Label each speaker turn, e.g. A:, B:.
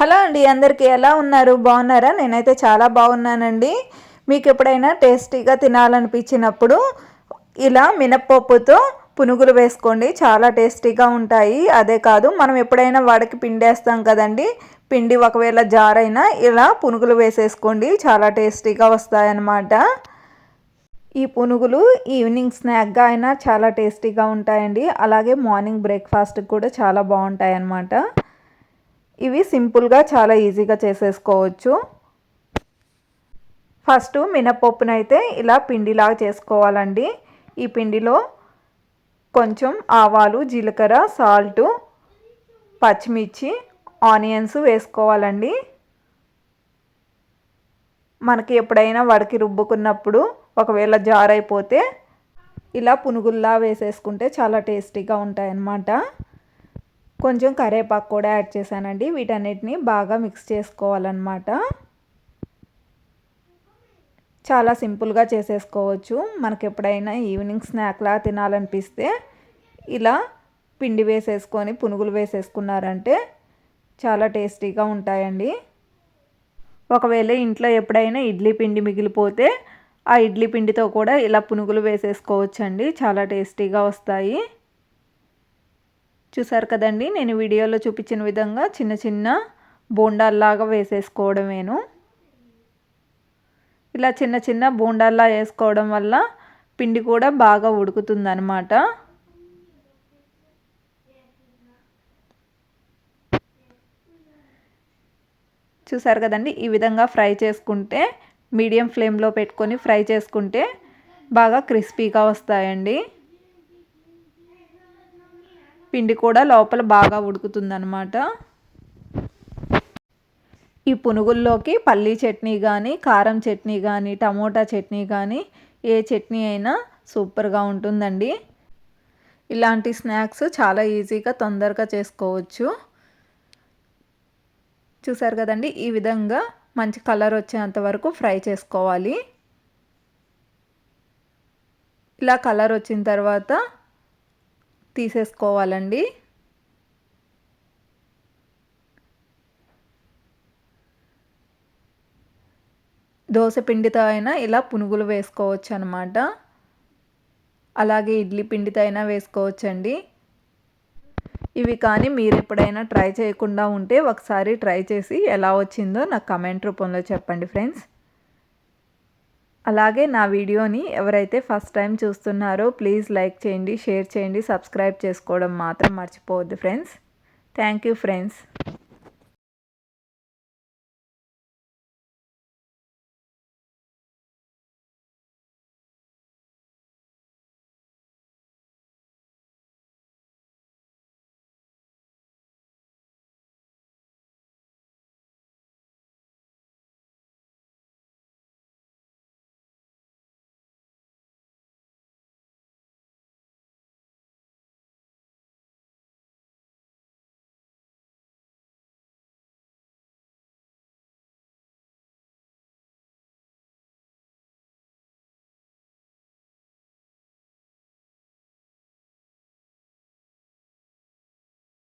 A: hello అండి అందరికీ ఎలా ఉన్నారు బాగున్నారా నేనైతే చాలా బాగున్నానండి మీకు ఎప్పుడైనా టేస్టీగా తినాలనిపించినప్పుడు ఇలా మినప్పప్పుతో పునుగులు వేసుకోండి చాలా టేస్టీగా ఉంటాయి అదే కాదు మనం ఎప్పుడైనా వాడికి పిండేస్తాం కదండి పిండి ఒకవేళ జారైనా ఇలా పునుగులు వేసేసుకోండి చాలా టేస్టీగా వస్తాయన్నమాట ఈ పునుగులు ఈవినింగ్ స్నాక్గా అయినా చాలా టేస్టీగా ఉంటాయండి అలాగే మార్నింగ్ బ్రేక్ఫాస్ట్కి కూడా చాలా బాగుంటాయి అన్నమాట ఇవి సింపుల్గా చాలా ఈజీగా చేసేసుకోవచ్చు ఫస్ట్ మినపప్పును అయితే ఇలా పిండిలాగా చేసుకోవాలండి ఈ పిండిలో కొంచెం ఆవాలు జీలకర్ర సాల్టు పచ్చిమిర్చి ఆనియన్స్ వేసుకోవాలండి మనకి ఎప్పుడైనా వడికి రుబ్బుకున్నప్పుడు ఒకవేళ జారైపోతే ఇలా పునుగుల్లా వేసేసుకుంటే చాలా టేస్టీగా ఉంటాయన్నమాట కొంచెం కరేపాకు కూడా యాడ్ చేశానండి వీటన్నిటిని బాగా మిక్స్ చేసుకోవాలన్నమాట చాలా సింపుల్గా చేసేసుకోవచ్చు మనకి ఎప్పుడైనా ఈవినింగ్ స్నాక్లా తినాలనిపిస్తే ఇలా పిండి వేసేసుకొని పునుగులు వేసేసుకున్నారంటే చాలా టేస్టీగా ఉంటాయండి ఒకవేళ ఇంట్లో ఎప్పుడైనా ఇడ్లీ పిండి మిగిలిపోతే ఆ ఇడ్లీ పిండితో కూడా ఇలా పునుగులు వేసేసుకోవచ్చండి చాలా టేస్టీగా వస్తాయి చూసారు కదండి నేను వీడియోలో చూపించిన విధంగా చిన్న చిన్న బోండాల్లాగా వేసేసుకోవడమేను ఇలా చిన్న చిన్న బోండాల్లా వేసుకోవడం వల్ల పిండి కూడా బాగా ఉడుకుతుందనమాట చూసారు కదండి ఈ విధంగా ఫ్రై చేసుకుంటే మీడియం ఫ్లేమ్లో పెట్టుకొని ఫ్రై చేసుకుంటే బాగా క్రిస్పీగా వస్తాయండి పిండి కూడా లోపల బాగా ఉడుకుతుందనమాట ఈ పునుగుల్లోకి పల్లీ చట్నీ కానీ కారం చట్నీ కానీ టమోటా చట్నీ కానీ ఏ చట్నీ అయినా సూపర్గా ఉంటుందండి ఇలాంటి స్నాక్స్ చాలా ఈజీగా తొందరగా చేసుకోవచ్చు చూసారు కదండి ఈ విధంగా మంచి కలర్ వచ్చేంత వరకు ఫ్రై చేసుకోవాలి ఇలా కలర్ వచ్చిన తర్వాత తీసేసుకోవాలండి దోశ పిండితో అయినా ఇలా పునుగులు వేసుకోవచ్చు అనమాట అలాగే ఇడ్లీ పిండితో అయినా వేసుకోవచ్చండి ఇవి కానీ మీరు ఎప్పుడైనా ట్రై చేయకుండా ఉంటే ఒకసారి ట్రై చేసి ఎలా వచ్చిందో నాకు కమెంట్ రూపంలో చెప్పండి ఫ్రెండ్స్ అలాగే నా వీడియోని ఎవరైతే ఫస్ట్ టైం చూస్తున్నారో ప్లీజ్ లైక్ చేయండి షేర్ చేయండి సబ్స్క్రైబ్ చేసుకోవడం మాత్రం మర్చిపోవద్దు ఫ్రెండ్స్ థ్యాంక్ యూ ఫ్రెండ్స్